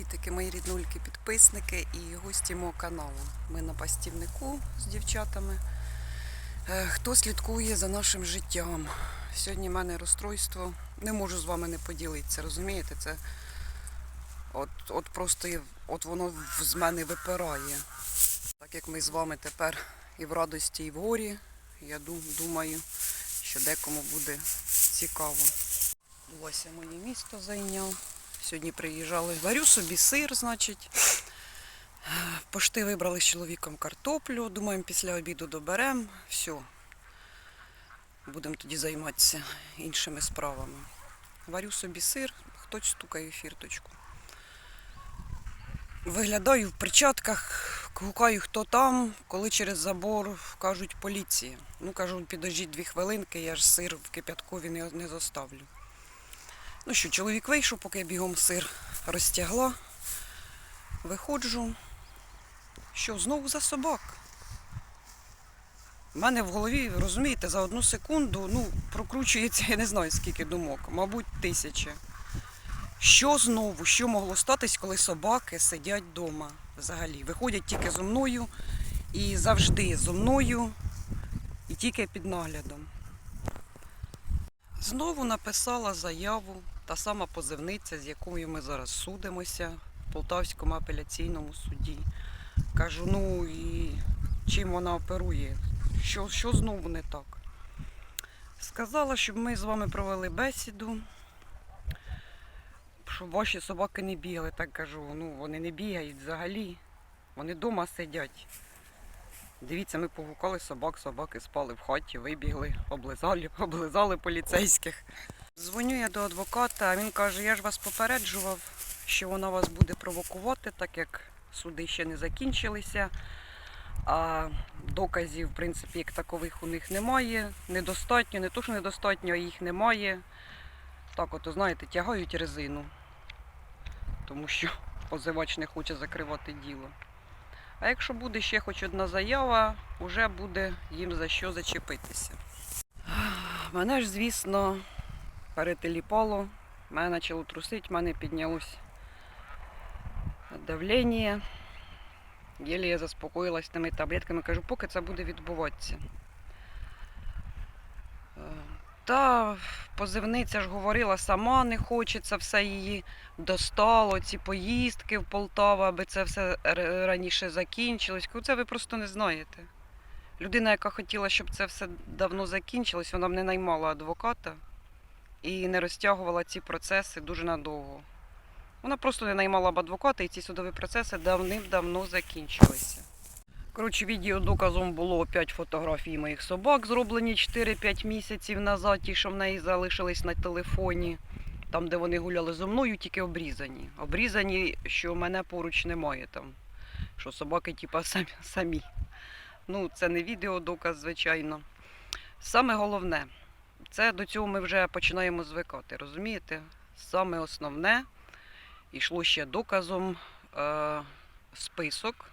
Привітики, мої ріднульки, підписники і гості мого каналу. Ми на пастівнику з дівчатами. Е, Хто слідкує за нашим життям? Сьогодні в мене розстройство. Не можу з вами не поділитися, розумієте? Це от, от просто от воно з мене випирає. Так як ми з вами тепер і в радості, і в горі, я думаю, що декому буде цікаво. Вася моє місто зайняв. Сьогодні приїжджали. Варю собі сир, значить. Пошти вибрали з чоловіком картоплю. Думаємо, після обіду доберемо. Все. Будемо тоді займатися іншими справами. Варю собі сир, хтось стукає фірточку. Виглядаю в перчатках, гукаю, хто там, коли через забор кажуть поліція. Ну, кажу, підождіть дві хвилинки, я ж сир в кип'яткові не, не зоставлю. Ну що, чоловік вийшов, поки я бігом сир розтягла. Виходжу. Що, знову за собак? У мене в голові, розумієте, за одну секунду ну, прокручується, я не знаю скільки думок, мабуть, тисяча. Що знову, що могло статись, коли собаки сидять вдома взагалі? Виходять тільки зо мною і завжди зо мною, і тільки під наглядом. Знову написала заяву, та сама позивниця, з якою ми зараз судимося в Полтавському апеляційному суді. Кажу, ну і чим вона оперує? Що, що знову не так? Сказала, щоб ми з вами провели бесіду, щоб ваші собаки не бігали. Так кажу, ну вони не бігають взагалі. Вони вдома сидять. Дивіться, ми погукали собак, собаки спали в хаті, вибігли, облизали, облизали поліцейських. Дзвоню я до адвоката, а він каже, я ж вас попереджував, що вона вас буде провокувати, так як суди ще не закінчилися. А доказів, в принципі, як такових у них немає. Недостатньо, не то, що недостатньо, а їх немає. Так, от, знаєте, тягають резину, тому що позивач не хоче закривати діло. А якщо буде ще хоч одна заява, вже буде їм за що зачепитися. Мене ж, звісно, перетеліпало, мене почало трусити, в мене піднялось давлення. Єлі я заспокоїлась тими таблетками, кажу, поки це буде відбуватися. Е, Та позивниця ж говорила, сама не хоче, це все її достало, ці поїздки в Полтаву, аби це все раніше закінчилось. Це ви просто не знаєте. Людина, яка хотіла, щоб це все давно закінчилось, вона б не наймала адвоката і не розтягувала ці процеси дуже надовго. Вона просто не наймала б адвоката, і ці судові процеси давним-давно закінчилися. Коротше, відеодоказом було 5 фотографій моїх собак, зроблені 4-5 місяців назад, ті, що в неї залишились на телефоні. Там, де вони гуляли зо мною, тільки обрізані. Обрізані, що мене поруч немає там. Що собаки, типа, самі. Ну, це не відеодоказ, звичайно. Саме головне, це до цього ми вже починаємо звикати, розумієте? Саме основне, йшло ще доказом е, список,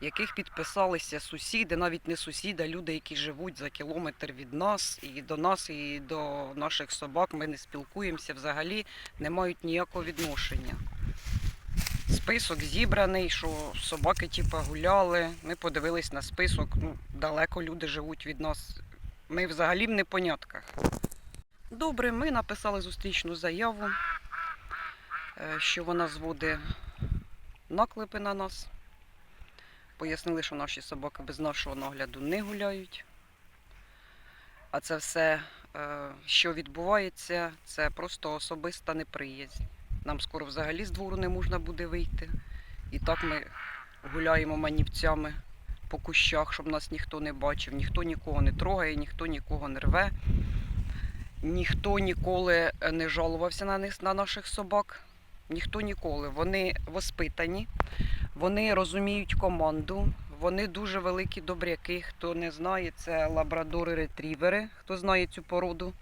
яких підписалися сусіди, навіть не сусіди, а люди, які живуть за кілометр від нас, і до нас, і до наших собак. Ми не спілкуємося взагалі, не мають ніякого відношення. Список зібраний, що собаки типа гуляли. Ми подивились на список. Ну, далеко люди живуть від нас. Ми взагалі в непонятках. Добре, ми написали зустрічну заяву, е, що вона зводить наклепи на нас. Пояснили, що наші собаки без нашого нагляду не гуляють. А це все, е, що відбувається, це просто особиста неприязнь. Нам скоро взагалі з двору не можна буде вийти. І так ми гуляємо манівцями по кущах, щоб нас ніхто не бачив, ніхто нікого не трогає, ніхто нікого не рве. Ніхто ніколи не жалувався на них, на наших собак. Ніхто ніколи. Вони воспитані, вони розуміють команду, вони дуже великі добряки. Хто не знає, це лабрадори-ретрівери, хто знає цю породу.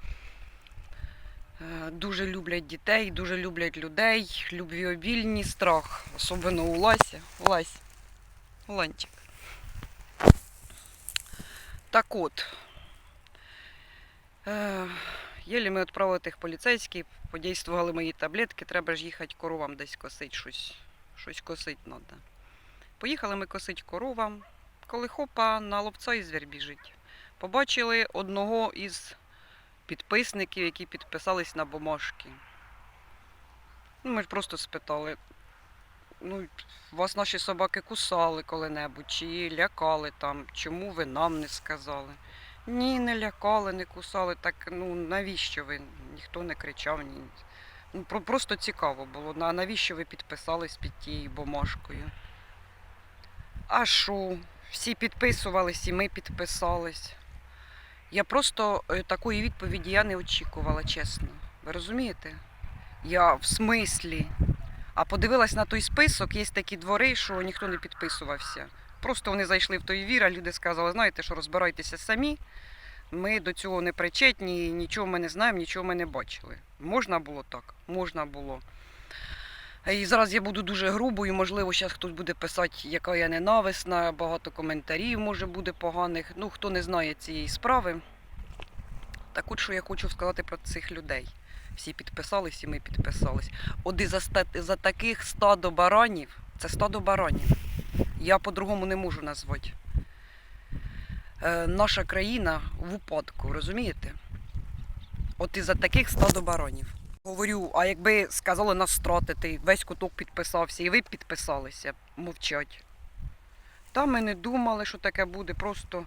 Е, Дуже люблять дітей, дуже люблять людей, любвіобільні, страх, особливо у Лася. Лась, Ланчик. Так от, е, Єлі ми відправили тих поліцейських, подействували мої таблетки, треба ж їхати коровам десь косить щось. Щось косить треба. Поїхали ми косить коровам, коли хопа на ловця і звір біжить. Побачили одного із підписників, які підписались на бумажки. Ну, ми ж просто спитали, ну, вас наші собаки кусали коли-небудь, чи лякали там, чому ви нам не сказали? Ні, не лякали, не кусали. Так ну навіщо ви? Ніхто не кричав. Ні. Ну, про- просто цікаво було. На навіщо ви підписались під тією бумажкою? А що? Всі підписувались і ми підписались. Я просто е, такої відповіді я не очікувала, чесно. Ви розумієте? Я в смислі. А подивилась на той список, є такі двори, що ніхто не підписувався. Просто вони зайшли в той вір, а люди сказали, знаєте, що розбирайтеся самі. Ми до цього не причетні, нічого ми не знаємо, нічого ми не бачили. Можна було так? Можна було. І зараз я буду дуже грубою, можливо, зараз хтось буде писати, яка я ненависна, багато коментарів може буде поганих. Ну, хто не знає цієї справи. Так от що я хочу сказати про цих людей. Всі підписались і ми підписались. От і за, за таких стадо баранів, це стадо баранів. Я по-другому не можу назвати. Е, наша країна в упадку, розумієте? От і за таких стадо баранів. Говорю, а якби сказали нас стратити, весь куток підписався, і ви підписалися, мовчать. Та ми не думали, що таке буде, просто,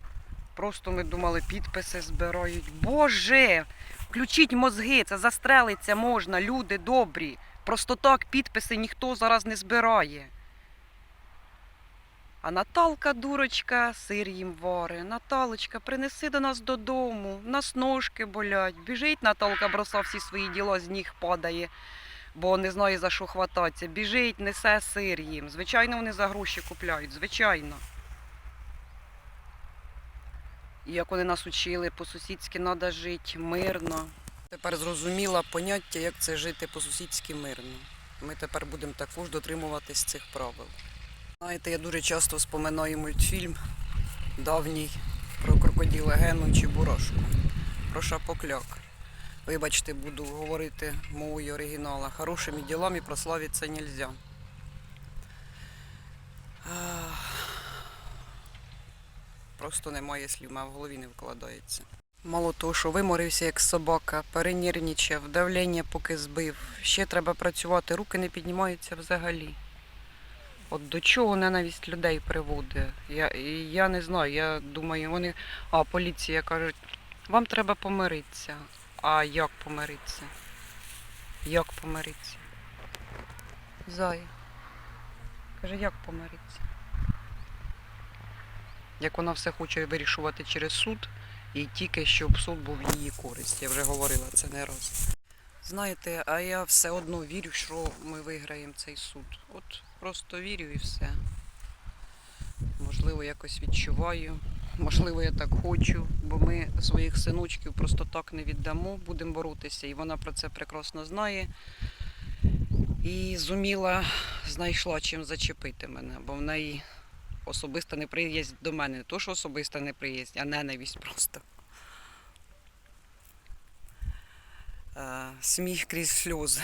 просто ми думали, підписи збирають. Боже! Включіть мозги, це застрелиться можна, люди добрі. Просто так підписи ніхто зараз не збирає. А Наталка, дурочка, сир їм варе. Наталочка, принеси до нас додому. В нас ножки болять. Біжить Наталка, броса всі свої діла з ніг падає, бо не знає за що хвататися. Біжить, несе сир їм. Звичайно, вони за гроші купляють, звичайно. І як вони нас учили, по-сусідськи треба жити мирно. Тепер зрозуміла поняття, як це жити по-сусідськи мирно. Ми тепер будемо також дотримуватись цих правил. Знаєте, я дуже часто вспоминаю мультфільм давній про крокодила Гену чи Бурашку, про шапокляк. Вибачте, буду говорити мовою оригінала. Хорошими ділами прославитися нельзя. Просто немає слів, а в голові не вкладається. Мало того, що виморився як собака, перенервничав, давлення поки збив. Ще треба працювати, руки не піднімаються взагалі. От до чого ненависть людей приводить? Я, я не знаю, я думаю, вони. А, поліція кажуть, вам треба помиритися. А як помиритися? Як помиритися? Зая. Каже, як помиритися? Як вона все хоче вирішувати через суд, і тільки щоб суд був в її користь. Я вже говорила це не раз. Знаєте, а я все одно вірю, що ми виграємо цей суд. От просто вірю і все. Можливо, якось відчуваю. Можливо, я так хочу, бо ми своїх синочків просто так не віддамо, будемо боротися. І вона про це прекрасно знає. І зуміла, знайшла чим зачепити мене, бо в неї особиста неприязнь до мене. Не то, що особиста неприязнь, а ненависть просто. Е, сміх крізь сльози.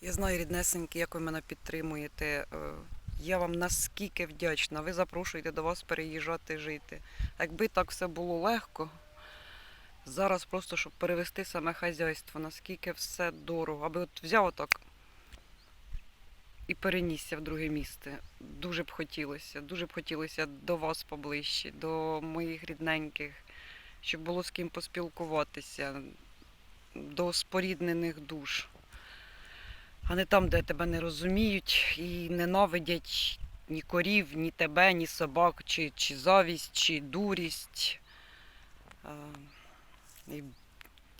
Я знаю, ріднесенькі, як ви мене підтримуєте. Е, Я вам наскільки вдячна. Ви запрошуєте до вас переїжджати жити. Якби так все було легко, зараз просто щоб перевести саме хазяйство, наскільки все дорого. Аби от взяв отак і перенісся в друге місце. Дуже б хотілося, дуже б хотілося до вас поближче, до моїх рідненьких, щоб було з ким поспілкуватися, до споріднених душ. А не там, де тебе не розуміють і ненавидять ні корів, ні тебе, ні собак, чи, чи завість, чи дурість. І,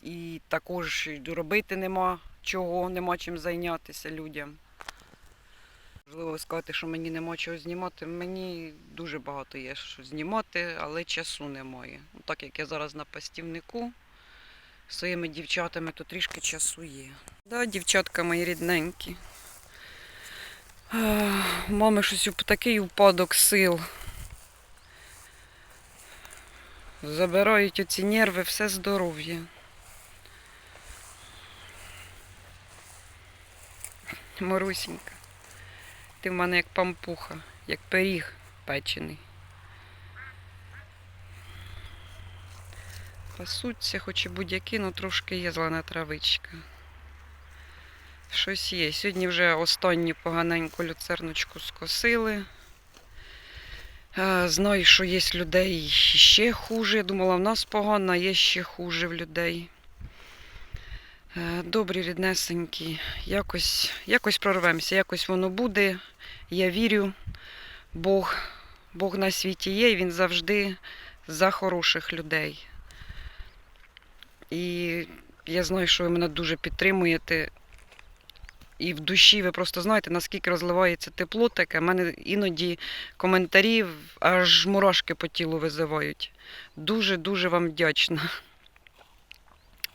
і також робити нема чого, нема чим зайнятися людям можливо сказати, що мені нема чого знімати. Мені дуже багато є що знімати, але часу немає. Ну, так як я зараз на пастівнику з своїми дівчатами, то трішки часу є. Да, Дівчатка мої рідненькі. Мами щось такий упадок сил. Забирають оці нерви, все здоров'я. Марусенька. Ти в мене як пампуха, як пиріг печений. Пасуться, хоч і будь-які, але трошки є зелена травичка. Щось є. Сьогодні вже останню поганеньку люцерночку скосили. Знаю, що є людей ще хуже. Я думала, в нас погано, а є ще хуже в людей. Е, Добрі, ріднесенькі, якось, якось прорвемося, якось воно буде. Я вірю, Бог, Бог на світі є, і він завжди за хороших людей. І я знаю, що ви мене дуже підтримуєте. І в душі ви просто знаєте, наскільки розливається тепло таке. У мене іноді коментарі аж мурашки по тілу визивають. Дуже-дуже вам вдячна.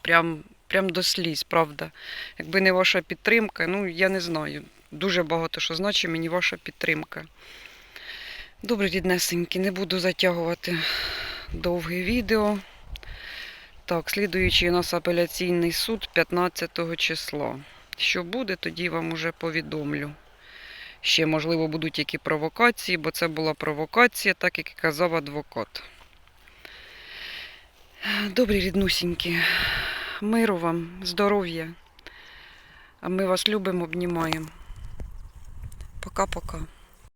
Прям, прям до сліз, правда. Якби не ваша підтримка, ну я не знаю. Дуже багато що значить мені ваша підтримка. Добре, ріднесенькі, не буду затягувати довге відео. Так, слідуючий у нас апеляційний суд 15 числа. Що буде, тоді вам уже повідомлю. Ще, можливо, будуть які провокації, бо це була провокація, так як і казав адвокат. Добрі ріднусінькі, миру вам, здоров'я. А ми вас любимо, обнімаємо. Пока-пока.